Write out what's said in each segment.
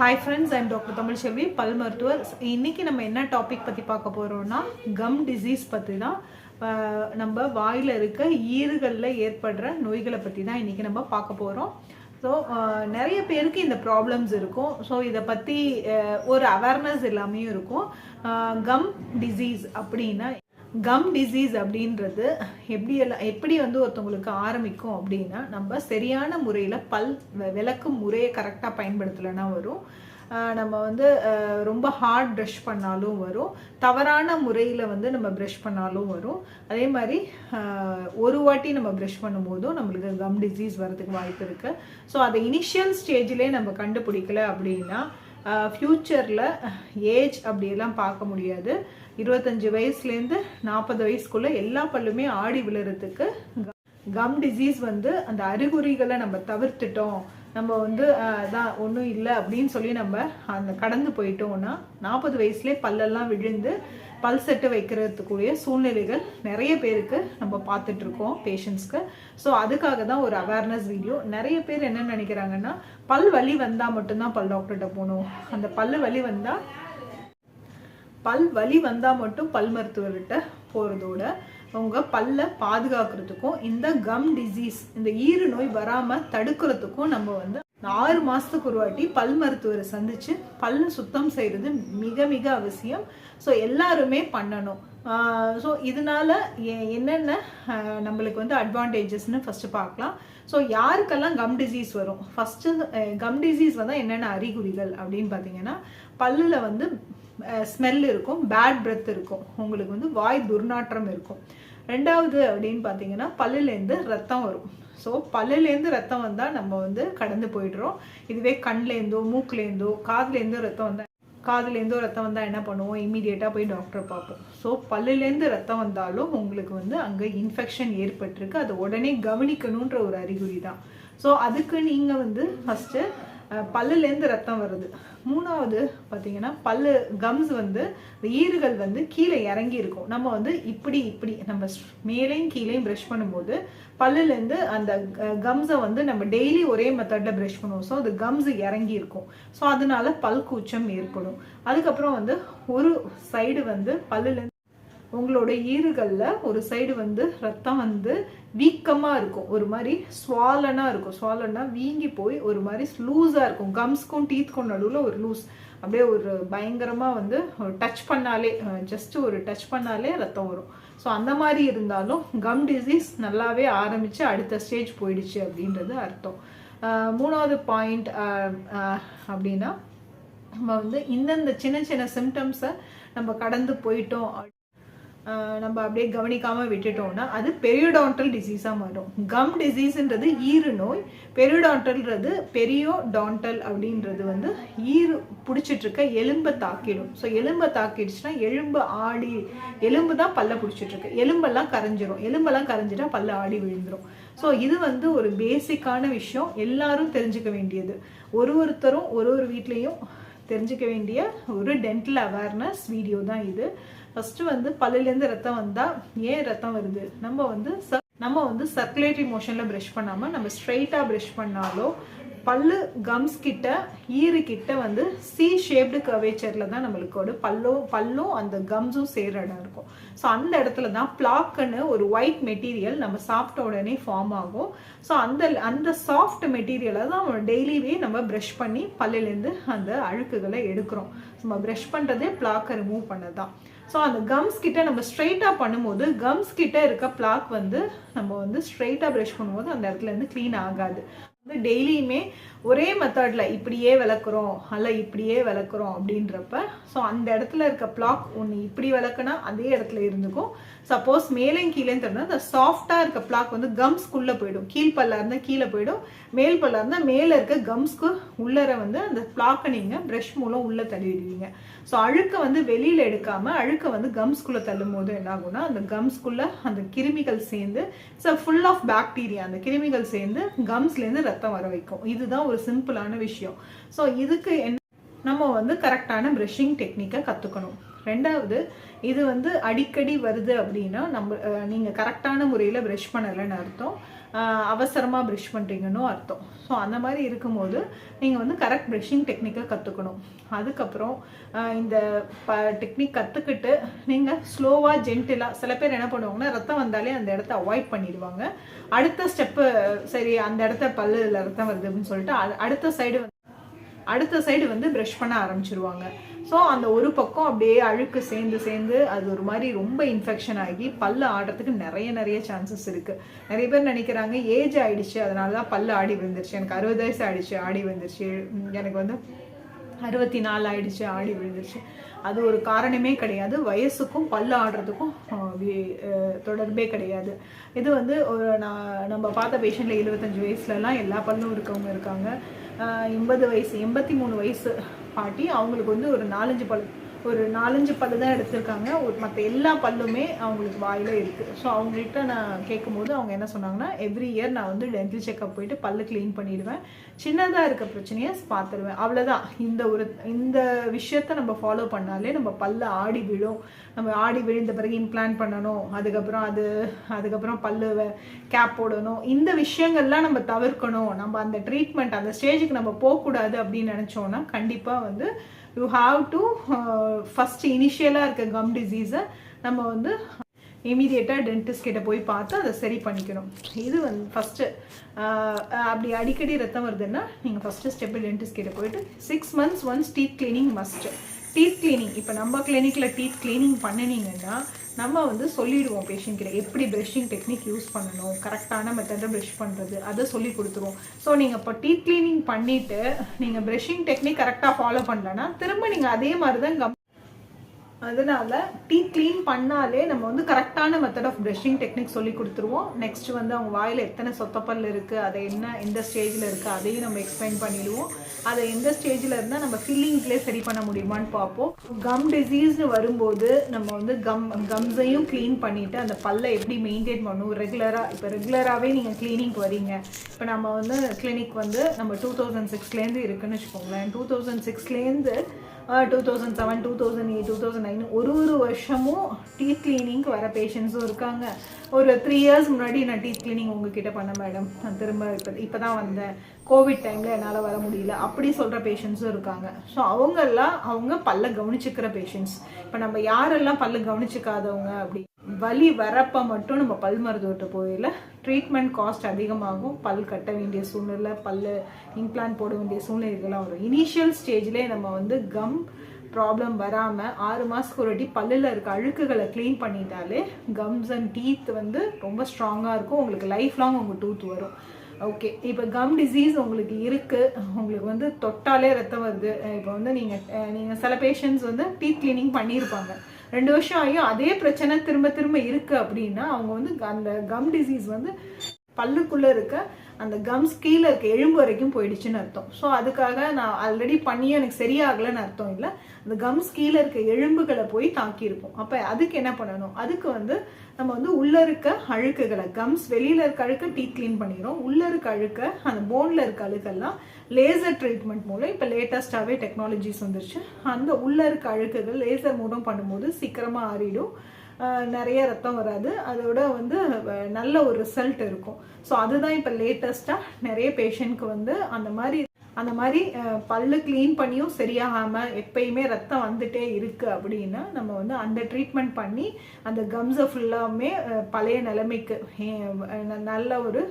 Hi friends I'm doctor Tamilselvi பல் மருத்துவர் இன்றைக்கி நம்ம என்ன டாபிக் பற்றி பார்க்க போகிறோம்னா கம் டிசீஸ் பற்றி தான் நம்ம வாயில் இருக்க ஈறுகளில் ஏற்படுற நோய்களை பற்றி தான் இன்றைக்கி நம்ம பார்க்க போகிறோம் ஸோ நிறைய பேருக்கு இந்த ப்ராப்ளம்ஸ் இருக்கும். ஸோ இதை பற்றி ஒரு அவேர்னஸ் எல்லாமே இருக்கும். கம் டிசீஸ் அப்படின்னா கம் டிசீஸ் அப்படின்றது எப்படி எல்லாம் எப்படி வந்து ஒருத்தவங்களுக்கு ஆரம்பிக்கும் அப்படின்னா நம்ம சரியான முறையில் பல் விளக்கும் முறையை கரெக்டாக பயன்படுத்தலைன்னா வரும். நம்ம வந்து ரொம்ப ஹார்ட் ப்ரஷ் பண்ணாலும் வரும். தவறான முறையில் வந்து நம்ம ப்ரஷ் பண்ணாலும் வரும். அதே மாதிரி ஒரு வாட்டி நம்ம ப்ரஷ் பண்ணும்போதும் நம்மளுக்கு கம் டிசீஸ் வரதுக்கு வாய்ப்பு இருக்குது ஸோ அதை இனிஷியல் ஸ்டேஜ்லேயே நம்ம கண்டுபிடிக்கல அப்படின்னா ஃப்யூச்சரில் ஏஜ் அப்படியெல்லாம் பார்க்க முடியாது. இருபத்தஞ்சு வயசுலேருந்து நாற்பது வயசுக்குள்ளே எல்லா பல்லுமே ஆடி விழுறதுக்கு கம் டிசீஸ் வந்து அந்த அறிகுறிகளை நம்ம தவிர்த்துட்டோம். நம்ம வந்து அதான் ஒன்றும் இல்லை அப்படின்னு சொல்லி நம்ம அந்த கடந்து போயிட்டோம்னா நாற்பது வயசுலேயே பல்லெல்லாம் விழுந்து பல் செட்டு வைக்கிறதுக்குரிய சூழ்நிலைகள் நிறைய பேருக்கு நம்ம பார்த்துட்டு இருக்கோம் பேஷண்ட்ஸ்க்கு ஸோ அதுக்காக தான் ஒரு அவேர்னஸ் வீடியோ நிறைய பேர் என்ன நினைக்கிறாங்கன்னா பல் வலி வந்தால் மட்டும்தான் பல் டாக்டர்கிட்ட போகணும். அந்த பல் வலி வந்தால் பல் வலி வந்தால் மட்டும் பல் மருத்துவர்கிட்ட போகிறதோட உங்கள் பல்லை பாதுகாக்கிறதுக்கும் இந்த கம் டிசீஸ் இந்த ஈறு நோய் வராமல் தடுக்கிறதுக்கும் நம்ம வந்து ஆறு மாதத்துக்கு ஒரு வாட்டி பல் மருத்துவரை சந்தித்து பல்லை சுத்தம் செய்கிறது மிக மிக அவசியம். ஸோ எல்லாருமே பண்ணணும். ஸோ இதனால என்னென்ன நம்மளுக்கு வந்து அட்வான்டேஜஸ்னு ஃபஸ்ட்டு பார்க்கலாம். ஸோ யாருக்கெல்லாம் கம் டிசீஸ் வரும்? ஃபஸ்ட்டு கம் டிசீஸ் வந்தால் என்னென்ன அறிகுறிகள் அப்படின்னு பார்த்தீங்கன்னா பல்லில் வந்து ஸ்மெல் இருக்கும் பேட் பிரெத் இருக்கும். உங்களுக்கு வந்து வாய் துர்நாற்றம் இருக்கும். ரெண்டாவது அப்படின்னு பார்த்தீங்கன்னா பல்லுலேருந்து ரத்தம் வரும். ஸோ பல்லுலேருந்து ரத்தம் வந்தால் நம்ம வந்து கடந்து போயிடுறோம். இதுவே கண்லேருந்தோ மூக்குலேருந்தோ காதுலேருந்தோ ரத்தம் வந்தால் காதுலேருந்தோ ரத்தம் வந்தால் என்ன பண்ணுவோம்? இமீடியட்டாக போய் டாக்டரை பார்ப்போம். ஸோ பல்லுலேருந்து ரத்தம் வந்தாலும் உங்களுக்கு வந்து அங்கே இன்ஃபெக்ஷன் ஏற்பட்டிருக்கு. அதை உடனே கவனிக்கணுன்ற ஒரு அறிகுறி தான் ஸோ அதுக்கு நீங்கள் வந்து ஃபஸ்ட்டு பல்லுலேருந்து ரத்தம் வருது. மூணாவது பார்த்தீங்கன்னா பல்லு கம்ஸ் வந்து ஈறுகள் வந்து கீழே இறங்கி இருக்கும். நம்ம வந்து இப்படி இப்படி நம்ம மேலேயும் கீழேயும் ப்ரஷ் பண்ணும்போது பல்லுலேருந்து அந்த கம்ஸை வந்து நம்ம டெய்லி ஒரே மெத்தடில் ப்ரஷ் பண்ணுவோம். ஸோ அது கம்ஸ் இறங்கி இருக்கும். ஸோ அதனால பல் கூச்சம் ஏற்படும். அதுக்கப்புறம் வந்து ஒரு சைடு வந்து பல்லுலேருந்து உங்களோட ஈறுகளில் ஒரு சைடு வந்து ரத்தம் வந்து வீக்கமாக இருக்கும். ஒரு மாதிரி ஸ்வாலனாக இருக்கும். ஸ்வாலன்னா வீங்கி போய் ஒரு மாதிரி லூஸாக இருக்கும். கம்ஸ்க்கும் டீத்க்கும் நடுவில் ஒரு லூஸ் அப்படியே ஒரு பயங்கரமாக வந்து டச் பண்ணாலே ஜஸ்ட் ஒரு டச் பண்ணாலே ரத்தம் வரும். ஸோ அந்த மாதிரி இருந்தாலும் கம் டிசீஸ் நல்லாவே ஆரம்பித்து அடுத்த ஸ்டேஜ் போயிடுச்சு அப்படின்றது அர்த்தம். மூணாவது பாயிண்ட் அப்படின்னா நம்ம வந்து இந்தந்த சின்ன சின்ன சிம்டம்ஸை நம்ம கடந்து போயிட்டோம். நம்ம அப்படியே கவனிக்காமல் விட்டுட்டோம்னா அது பெரியோடான்டல் டிசீஸாக மாறும். கம் டிசீஸ்ன்றது ஈறு நோய் பெரியோடான்டல்ன்றது பெரியோடான்டல் அப்படின்றது வந்து ஈறு பிடிச்சிட்ருக்க எலும்பை தாக்கிடும். ஸோ எலும்பை தாக்கிடுச்சுன்னா எலும்பு ஆடி எலும்பு தான் பல்ல பிடிச்சிட்ருக்கு எலும்பெல்லாம் கரைஞ்சிரும். எலும்பெல்லாம் கரைஞ்சிட்டா பல்ல ஆடி விழுந்துடும் ஸோ இது வந்து ஒரு பேசிக்கான விஷயம். எல்லாரும் தெரிஞ்சுக்க வேண்டியது. ஒரு ஒருத்தரும் ஒரு ஒரு வீட்லேயும் தெரிஞ்சுக்க வேண்டிய ஒரு டென்டல் அவேர்னஸ் வீடியோ தான் இது. ஃபஸ்ட்டு வந்து பல்லுலேருந்து ரத்தம் வந்தால் ஏன் ரத்தம் வருது? நம்ம வந்து ச- நம்ம வந்து சர்க்குலேட்டரி மோஷனில் ப்ரஷ் பண்ணாமல் நம்ம ஸ்ட்ரைட்டாக ப்ரஷ் பண்ணாலோ பல்லு கம்ஸ் கிட்ட ஈறு கிட்ட வந்து சி ஷேப்டு கவேச்சரில் தான் நம்மளுக்கு ஒரு பல்லும் பல்லும் அந்த கம்ஸும் சேர்ற இடம் இருக்கும். ஸோ அந்த இடத்துல தான் பிளாக்குன்னு ஒரு ஒயிட் மெட்டீரியல் நம்ம சாப்பிட்ட உடனே ஃபார்ம் ஆகும். ஸோ அந்த அந்த சாஃப்ட் மெட்டீரியலை தான் நம்ம டெய்லியே நம்ம ப்ரஷ் பண்ணி பல்லுலேருந்து அந்த அழுக்குகளை எடுக்கிறோம். நம்ம ப்ரஷ் பண்ணுறதே பிளாக்கை ரிமூவ் பண்ணது தான் ஸோ அந்த கம்ஸ் கிட்ட நம்ம ஸ்ட்ரைட்டாக பண்ணும்போது கம்ஸ் கிட்ட இருக்க பிளாக் வந்து நம்ம வந்து ஸ்ட்ரைட்டாக ப்ரஷ் பண்ணும்போது அந்த இடத்துல இருந்து க்ளீன் ஆகாது. வந்து டெய்லியுமே ஒரே மெத்தடில் இப்படியே விளக்குறோம் அல்ல இப்படியே விளக்குறோம் அப்படின்றப்ப ஸோ அந்த இடத்துல இருக்க பிளாக் ஒன்று இப்படி விளக்குனா அதே இடத்துல இருந்துக்கும். சப்போஸ் மேலேயும் கீழேயும் தெரிஞ்சா அந்த சாஃப்டாக இருக்க பிளாக் வந்து கம்ஸ்க்குள்ளே போயிடும். கீழ் பல்லா இருந்தால் கீழே போயிடும். மேல் பல்லா இருந்தால் மேலே இருக்க கம்ஸ்க்கு உள்ளர வந்து அந்த பிளாக்கை நீங்கள் ப்ரஷ் மூலம் உள்ளே தள்ளிடுவீங்க. ஸோ அழுக்கை வந்து வெளியில் எடுக்காமல் அழுக்கை வந்து கம்ஸ்குள்ளே தள்ளும் போது என்ன ஆகும்னா அந்த கம்ஸ்குள்ளே அந்த கிருமிகள் சேர்ந்து ஸோ ஃபுல் ஆஃப் பாக்டீரியா அந்த கிருமிகள் சேர்ந்து கம்ஸ்லேருந்து ரத்தம் வர வைக்கும். இதுதான் ஒரு சிம்பிளான விஷயம். ஸோ இதுக்கு என்ன நம்ம வந்து கரெக்டான ப்ரஷிங் டெக்னிக்கை கற்றுக்கணும் ரெண்டாவது இது வந்து அடிக்கடி வருது அப்படின்னா நம்ம நீங்கள் கரெக்டான முறையில் ப்ரெஷ் பண்ணலைன்னு அர்த்தம். அவசரமாக ப்ரெஷ் பண்ணுறீங்கன்னு அர்த்தம். ஸோ அந்த மாதிரி இருக்கும்போது நீங்கள் வந்து கரெக்ட் ப்ரெஷ்ஷிங் டெக்னிக்கை கற்றுக்கணும் அதுக்கப்புறம் இந்த ப டெக்னிக் கற்றுக்கிட்டு நீங்கள் ஸ்லோவாக ஜென்டிலாக சில பேர் என்ன பண்ணுவாங்கன்னா ரத்தம் வந்தாலே அந்த இடத்த அவாய்ட் பண்ணிடுவாங்க. அடுத்த ஸ்டெப்பு சரி அந்த இடத்த பல்லில் ரத்தம் வருது அப்படின்னு சொல்லிட்டு அடுத்த சைடு அடுத்த சைடு வந்து ப்ரஷ் பண்ண ஆரம்பிச்சிருவாங்க. ஸோ அந்த ஒரு பக்கம் அப்படியே அழுக்கு சேர்ந்து சேர்ந்து அது ஒரு மாதிரி ரொம்ப இன்ஃபெக்ஷன் ஆகி பல்லு ஆடுறதுக்கு நிறைய நிறைய சான்சஸ் இருக்குது நிறைய பேர் நினைக்கிறாங்க ஏஜ் ஆகிடுச்சு அதனால தான் பல்லு ஆடி விழுந்துருச்சு. எனக்கு அறுபது வயசு ஆகிடுச்சு ஆடி விழுந்துருச்சு. எனக்கு வந்து அறுபத்தி நாலு ஆயிடுச்சு ஆடி விழுந்துருச்சு. அது ஒரு காரணமே கிடையாது. வயசுக்கும் பல்லு ஆடுறதுக்கும் தொடர்பே கிடையாது. இது வந்து ஒரு நான் நம்ம பார்த்த பேஷண்ட்டில் இருபத்தஞ்சி வயசுலலாம் எல்லா பல்லும் இருக்கவங்க இருக்காங்க. எண்பது வயசு எண்பத்தி மூணு வயசு பாட்டி அவங்களுக்கு வந்து ஒரு நாலஞ்சு பழ ஒரு நாலஞ்சு பல்லு தான் எடுத்திருக்காங்க. ஒரு மற்ற எல்லா பல்லுமே அவங்களுக்கு வாயில இருக்கு. ஸோ அவங்கள்ட்ட நான் கேட்கும்போது அவங்க என்ன சொன்னாங்கன்னா எவ்ரி இயர் நான் வந்து டென்டல் செக்அப் போயிட்டு பல்லு க்ளீன் பண்ணிடுவேன். சின்னதாக இருக்க பிரச்சனையை பார்த்துருவேன். அவ்வளோதான் இந்த ஒரு இந்த விஷயத்த நம்ம ஃபாலோ பண்ணாலே நம்ம பல்லு ஆடி விழும். நம்ம ஆடி விழுந்த பிறகு இம்ப்ளான் பண்ணணும். அதுக்கப்புறம் அது அதுக்கப்புறம் பல்லு கேப் போடணும். இந்த விஷயங்கள்லாம் நம்ம தவிர்க்கணும். நம்ம அந்த ட்ரீட்மெண்ட் அந்த ஸ்டேஜுக்கு நம்ம போகக்கூடாது அப்படின்னு நினச்சோன்னா கண்டிப்பாக வந்து யூ ஹாவ் டு ஃபஸ்ட்டு இனிஷியலாக இருக்க கம் டிசீஸை நம்ம வந்து இமீடியட்டாக டென்டிஸ்ட் கிட்ட போய் பார்த்து அதை சரி பண்ணிக்கணும். இது வந்து ஃபஸ்ட்டு uh, அப்படி அடிக்கடி ரத்தம் வருதுன்னா நீங்கள் ஃபஸ்ட்டு ஸ்டெப்பு டென்டிஸ்ட் கிட்ட போயிட்டு six months once teeth cleaning must teeth cleaning இப்போ நம்ம கிளினிக்கில் டீத் கிளீனிங் பண்ணினீங்கன்னா நம்ம வந்து சொல்லிடுவோம் பேஷண்ட் கிட்ட எப்படி ப்ரெஷ்ஷிங் டெக்னிக் யூஸ் பண்ணணும் கரெக்டான மெத்தடில் ப்ரஷ் பண்ணுறது அதை சொல்லி கொடுத்துருவோம். ஸோ நீங்கள் இப்போ டீத் கிளீனிங் பண்ணிவிட்டு நீங்கள் ப்ரஷிங் டெக்னிக் கரெக்டாக ஃபாலோ பண்ணலன்னா திரும்ப நீங்கள் அதே மாதிரி தான் கம் அதனால டீத் க்ளீன் பண்ணாலே நம்ம வந்து கரெக்டான மெத்தட் ஆஃப் ப்ரஷிங் டெக்னிக் சொல்லி கொடுத்துருவோம். நெக்ஸ்ட் வந்து அவங்க வாயில் எத்தனை சொத்தப்பல் இருக்குது அதை என்ன எந்த ஸ்டேஜில் இருக்குது அதையும் நம்ம எக்ஸ்பிளைன் பண்ணிடுவோம். அதை எந்த ஸ்டேஜில் இருந்தால் நம்ம ஃபில்லிங்ஸ்லேயே சரி பண்ண முடியுமான்னு பார்ப்போம். கம் டிசீஸ்னு வரும்போது நம்ம வந்து கம் கம்ஸையும் க்ளீன் பண்ணிவிட்டு அந்த பல்லை எப்படி மெயின்டைன் பண்ணணும்? ரெகுலராக இப்போ ரெகுலராகவே நீங்கள் க்ளீனிக் வரீங்க. இப்போ நம்ம வந்து கிளினிக் வந்து நம்ம டூ தௌசண்ட் சிக்ஸ்லேருந்து இருக்குன்னு வச்சுக்கோங்களேன். Two thousand சிக்ஸ்லேருந்து two thousand seven two thousand eight two thousand nine ஒரு ஒரு வருஷமும் டீத் கிளீனிங்க்கு வர பேஷண்ட்ஸும் இருக்காங்க. ஒரு த்ரீ இயர்ஸ் முன்னாடி நான் டீத் கிளீனிங் உங்ககிட்ட பண்ண மேடம் நான் திரும்ப இப்போ இப்போ தான் வந்தேன். கோவிட் டைமில் என்னால் வர முடியல. அப்படி சொல்கிற பேஷண்ட்ஸும் இருக்காங்க. ஸோ அவங்கெல்லாம் அவங்க பல்ல கவனிச்சுக்கிற பேஷண்ட்ஸ் இப்போ நம்ம யாரெல்லாம் பல்ல கவனிச்சிக்காதவங்க அப்படி வலி வரப்போ மட்டும் நம்ம பல் மருத்துவர்கிட்ட போயில ட்ரீட்மெண்ட் காஸ்ட் அதிகமாகும். பல் கட்ட வேண்டிய சூழ்நிலை பல்லு இம்ப்ளான்ட் போட வேண்டிய சூழ்நிலைகள்லாம் வரும். இனிஷியல் ஸ்டேஜ்லேயே நம்ம வந்து கம் ப்ராப்ளம் வராமல் ஆறு மாதத்துக்கு ஒரு வாட்டி பல்லில் இருக்க அழுக்குகளை க்ளீன் பண்ணிட்டாலே கம்ஸ் அண்ட் டீத் வந்து ரொம்ப ஸ்ட்ராங்காக இருக்கும். உங்களுக்கு லைஃப் லாங் உங்கள் டூத் வரும். ஓகே இப்போ கம் டிசீஸ் உங்களுக்கு இருக்குது உங்களுக்கு வந்து தொட்டாலே ரத்தம் வருது இப்போ வந்து நீங்கள் நீங்கள் சில பேஷண்ட்ஸ் வந்து டீத் கிளீனிங் பண்ணியிருப்பாங்க ரெண்டு வருஷம் ஆகியும் அதே பிரச்சனை திரும்ப திரும்ப இருக்குது அப்படின்னா அவங்க வந்து அந்த கம் டிசீஸ் வந்து பல்லுக்குள்ளே இருக்க அந்த கம்ஸ் கீழே இருக்க எலும்பு வரைக்கும் போயிடுச்சுன்னு அர்த்தம். ஸோ அதுக்காக நான் ஆல்ரெடி பண்ணியும் எனக்கு சரியாகலைன்னு அர்த்தம் இல்லை. அந்த கம்ஸ் கீழே இருக்க எலும்புகளை போய் தாக்கியிருப்போம். அப்போ அதுக்கு என்ன பண்ணணும்? அதுக்கு வந்து நம்ம வந்து உள்ளே இருக்க அழுக்குகளை கம்ஸ் வெளியில் இருக்க அழுக்க டீத் க்ளீன் பண்ணிடுறோம். உள்ளே இருக்க அழுக்க அந்த போனில் இருக்க அழுக்கெல்லாம் லேசர் ட்ரீட்மெண்ட் மூலம் இப்போ லேட்டஸ்ட்டாகவே டெக்னாலஜிஸ் வந்துருச்சு. அந்த உள்ளே இருக்க அழுக்குகள் லேசர் மூலம் பண்ணும்போது சீக்கிரமாக ஆறிடும். நிறைய ரத்தம் வராது. அதோட வந்து நல்ல ஒரு ரிசல்ட் இருக்கும். ஸோ அதுதான் இப்போ லேட்டஸ்ட்டாக நிறைய பேஷண்ட்க்கு வந்து அந்த மாதிரி அந்த மாதிரி பல்லு க்ளீன் பண்ணியும் சரியாகாமல் எப்பயுமே ரத்தம் வந்துட்டே இருக்குது அப்படின்னா நம்ம வந்து அந்த ட்ரீட்மெண்ட் பண்ணி அந்த கம்ஸை ஃபுல்லாமே பழைய நிலைமைக்கு ந- நல்ல ஒரு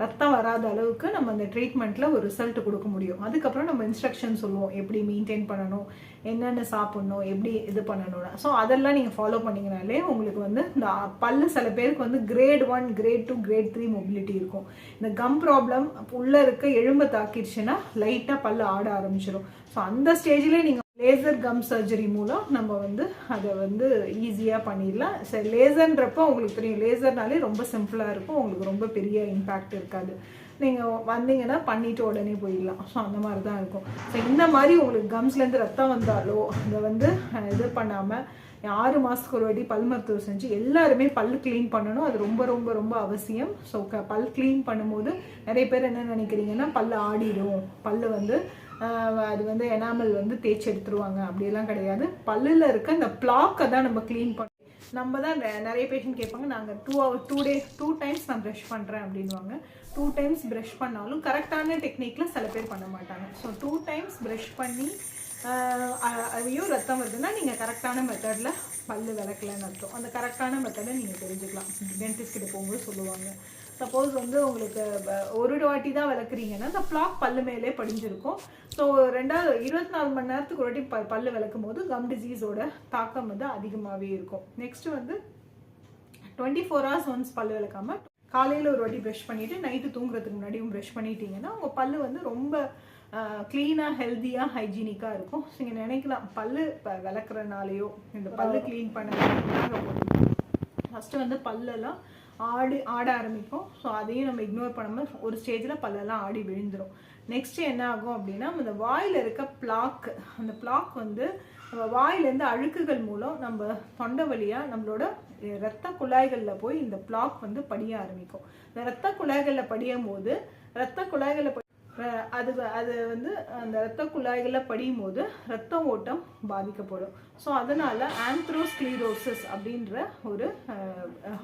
ரத்தம் வராத அளவுக்கு நம்ம அந்த ட்ரீட்மெண்ட்டில் ஒரு ரிசல்ட் கொடுக்க முடியும். அதுக்கப்புறம் நம்ம இன்ஸ்ட்ரக்ஷன் சொல்லுவோம். எப்படி மெயின்டைன் பண்ணணும்? என்னென்ன சாப்பிட்ணும்? எப்படி இது பண்ணணும்னா. ஸோ அதெல்லாம் நீங்கள் ஃபாலோ பண்ணீங்கனாலே உங்களுக்கு வந்து இந்த பல்லு சில பேருக்கு வந்து grade one grade two grade three mobility இருக்கும். இந்த கம் ப்ராப்ளம் உள்ளே இருக்க எலும்பை தாக்கிடுச்சுன்னா லைட்டாக பல்லு ஆட ஆரம்பிச்சிடும் ஸோ அந்த ஸ்டேஜ்லேயே நீங்கள் லேசர் கம் சர்ஜரி மூலம் நம்ம வந்து அதை வந்து ஈஸியாக பண்ணிடலாம். சரி லேசர்ன்றப்போ உங்களுக்கு தெரியும் லேசர்னாலே ரொம்ப சிம்பிளாக இருக்கும். உங்களுக்கு ரொம்ப பெரிய இம்பேக்ட் இருக்காது. நீங்கள் வந்தீங்கன்னா பண்ணிட்டு உடனே போயிடலாம். ஸோ அந்த மாதிரி தான் இருக்கும். ஸோ இந்த மாதிரி உங்களுக்கு கம்ஸ்லேருந்து ரத்தம் வந்தாலோ அதை வந்து இது பண்ணாமல் ஆறு மாதத்துக்கு ஒரு வாட்டி பல் மருத்துவம் செஞ்சு எல்லாருமே பல் க்ளீன் பண்ணணும். அது ரொம்ப ரொம்ப ரொம்ப அவசியம். ஸோ க பல் க்ளீன் பண்ணும்போது நிறைய பேர் என்ன நினைக்கிறீங்கன்னா பல் ஆடிடும். பல்லு வந்து அது வந்து எனாமல் வந்து தேய்ச்சி எடுத்துருவாங்க. அப்படியெல்லாம் கிடையாது. பல்லில் இருக்க அந்த பிளாக்கை தான் நம்ம க்ளீன் பண்ண நம்ம தான் நிறைய பேஷண்ட் கேட்பாங்க நாங்கள் two hour two day two times நான் ப்ரஷ் பண்ணுறேன் அப்படின்வாங்க டூ டைம்ஸ் ப்ரஷ் பண்ணாலும் கரெக்டான டெக்னிக்கில் சில பேர் பண்ண மாட்டாங்க. ஸோ டூ டைம்ஸ் ப்ரஷ் பண்ணி அதையும் ரத்தம் வருதுன்னா நீங்கள் கரெக்டான மெத்தடில் பல் விளக்கலன்னு அர்த்தம். அந்த கரெக்டான மெத்தடை நீங்கள் தெரிஞ்சுக்கலாம். டென்டிஸ்ட் கிட்ட போகும்போது சொல்லுவாங்க. சப்போஸ் வந்து உங்களுக்கு ஒரு வாட்டி தான் விளக்குறீங்கன்னா அந்த பிளாக் பல்லு மேலே படிஞ்சிருக்கும். ஸோ ரெண்டாவது இருபத்தி நாலு மணி நேரத்துக்கு ஒரு வாட்டி ப பல்லு விளக்கும் போது கம் டிசீஸோட தாக்கம் வந்து அதிகமாகவே இருக்கும். நெக்ஸ்ட் வந்து டுவெண்ட்டி ஃபோர் ஹவர்ஸ் ஒன்ஸ் பல்லு விளக்காம காலையில் ஒரு வாட்டி ப்ரஷ் பண்ணிவிட்டு நைட்டு தூங்குறதுக்கு முன்னாடியும் ப்ரஷ் பண்ணிட்டீங்கன்னா உங்கள் பல்லு வந்து ரொம்ப க்ளீனாக ஹெல்த்தியாக ஹைஜீனிக்காக இருக்கும். ஸோ நீங்கள் நினைக்கலாம் பல்லு இப்போ விளக்குறனாலேயோ இந்த பல்லு க்ளீன் பண்ண ஃபஸ்ட்டு வந்து பல்லெல்லாம் ஆடி ஆட ஆரம்பிக்கும் ஸோ அதையும் நம்ம இக்னோர் பண்ணாமல் ஒரு ஸ்டேஜில் பல்லெல்லாம் ஆடி விழுந்துடும் நெக்ஸ்ட் என்ன ஆகும் அப்படின்னா அந்த வாயில் இருக்க பிளாக் அந்த பிளாக் வந்து நம்ம வாயிலேருந்து அழுக்குகள் மூலம் நம்ம தொண்டை வழியாக நம்மளோட ரத்த குழாய்களில் போய் இந்த பிளாக் வந்து படிய ஆரம்பிக்கும். இந்த ரத்த குழாய்களில் படியும் போது ரத்த குழாய்களில் படி- அது அது வந்து அந்த ரத்த குழாய்களில் படியும் போது ரத்த ஓட்டம் பாதிக்கப்படும். ஸோ அதனால ஆந்த்ரோஸ்க்ளீரோசிஸ் அப்படின்ற ஒரு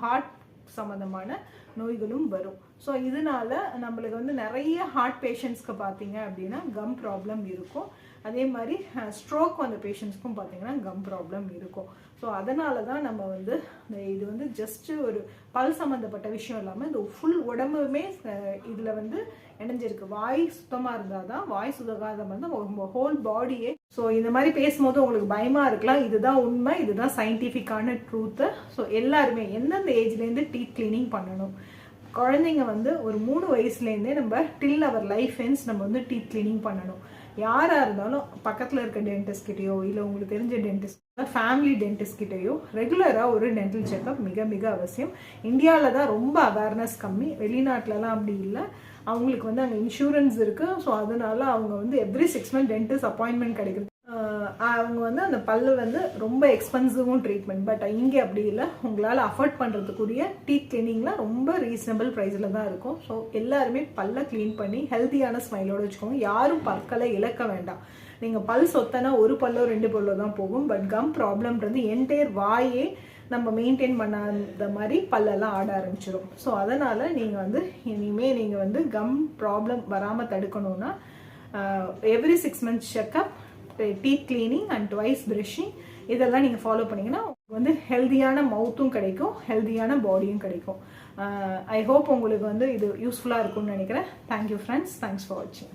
ஹார்ட் சம்மந்தமான நோய்களும் வரும். ஸோ இதனால நம்மளுக்கு வந்து நிறைய ஹார்ட் பேஷண்ட்ஸ்க்கு பார்த்தீங்க அப்படின்னா கம் ப்ராப்ளம் இருக்கும். அதே மாதிரி ஸ்ட்ரோக் வந்த பேஷண்ட்ஸ்க்கும் பார்த்தீங்கன்னா கம் ப்ராப்ளம் இருக்கும். ஸோ அதனால தான் நம்ம வந்து இந்த இது வந்து ஜஸ்ட்டு ஒரு பல் சம்மந்தப்பட்ட விஷயம் இல்லாமல் இந்த ஃபுல் உடம்புமே இதில் வந்து இணைஞ்சிருக்கு. வாய் சுத்தமாக இருந்தால் தான் வாய் சுதகாதம் வந்து உங்க ஹோல் பாடியே ஸோ இந்த மாதிரி பேசும்போது உங்களுக்கு பயமாக இருக்கலாம். இதுதான் உண்மை இதுதான் சயின்டிஃபிக்கான ட்ரூத்து ஸோ எல்லாருமே எந்தெந்த ஏஜ்லேருந்து டீத் க்ளீனிங் பண்ணணும்? குழந்தைங்க வந்து ஒரு மூணு வயசுலேருந்தே நம்ம டில் அவர் லைஃப் என்ஸ் நம்ம வந்து டீத் க்ளீனிங் பண்ணணும். யாராக இருந்தாலும் பக்கத்தில் இருக்க டென்டிஸ்ட் கிட்டேயோ இல்லை உங்களுக்கு தெரிஞ்ச டென்டிஸ்ட் ஃபேமிலி டென்டிஸ்ட் கிட்டேயோ ரெகுலராக ஒரு டென்டல் செக்அப் மிக மிக அவசியம். இந்தியாவில் தான் ரொம்ப அவேர்னஸ் கம்மி. வெளிநாட்டிலலாம் அப்படி இல்லை. அவங்களுக்கு வந்து அங்கே இன்சூரன்ஸ் இருக்குது ஸோ அதனால அவங்க வந்து every six month dentist appointment கிடைக்குது அவங்க வந்து அந்த பல்லு வந்து ரொம்ப எக்ஸ்பென்சிவும் ட்ரீட்மெண்ட் பட் இங்கே அப்படி இல்லை. உங்களால் அஃபோர்ட் பண்ணுறதுக்குரிய டீத் கிளீனிங்லாம் ரொம்ப ரீசனபிள் ப்ரைஸில் தான் இருக்கும். ஸோ எல்லாருமே பல்லை க்ளீன் பண்ணி ஹெல்த்தியான ஸ்மைலோடு வச்சுக்கோங்க. யாரும் பற்களை இழக்க வேண்டாம். நீங்கள் பல் சொத்தனா ஒரு பல்லோ ரெண்டு பல்லோ தான் போகும். பட் கம் ப்ராப்ளம்ன்றது என்டையர் வாயே நம்ம மெயின்டைன் பண்ணாத மாதிரி பல்லெல்லாம் ஆட ஆரம்பிச்சிடும் ஸோ அதனால் நீங்கள் வந்து இனிமேல் நீங்கள் வந்து கம் ப்ராப்ளம் வராமல் தடுக்கணும்னா every six months checkup teeth cleaning and twice brushing இதெல்லாம் நீங்கள் ஃபாலோ பண்ணிங்கன்னா வந்து ஹெல்தியான மவுத்தும் கிடைக்கும் ஹெல்தியான பாடியும் கிடைக்கும். ஐ ஹோப் உங்களுக்கு வந்து இது யூஸ்ஃபுல்லாக இருக்கும்னு நினைக்கிறேன். தேங்க்யூ ஃப்ரெண்ட்ஸ் தேங்க்ஸ் ஃபார் வாட்சிங்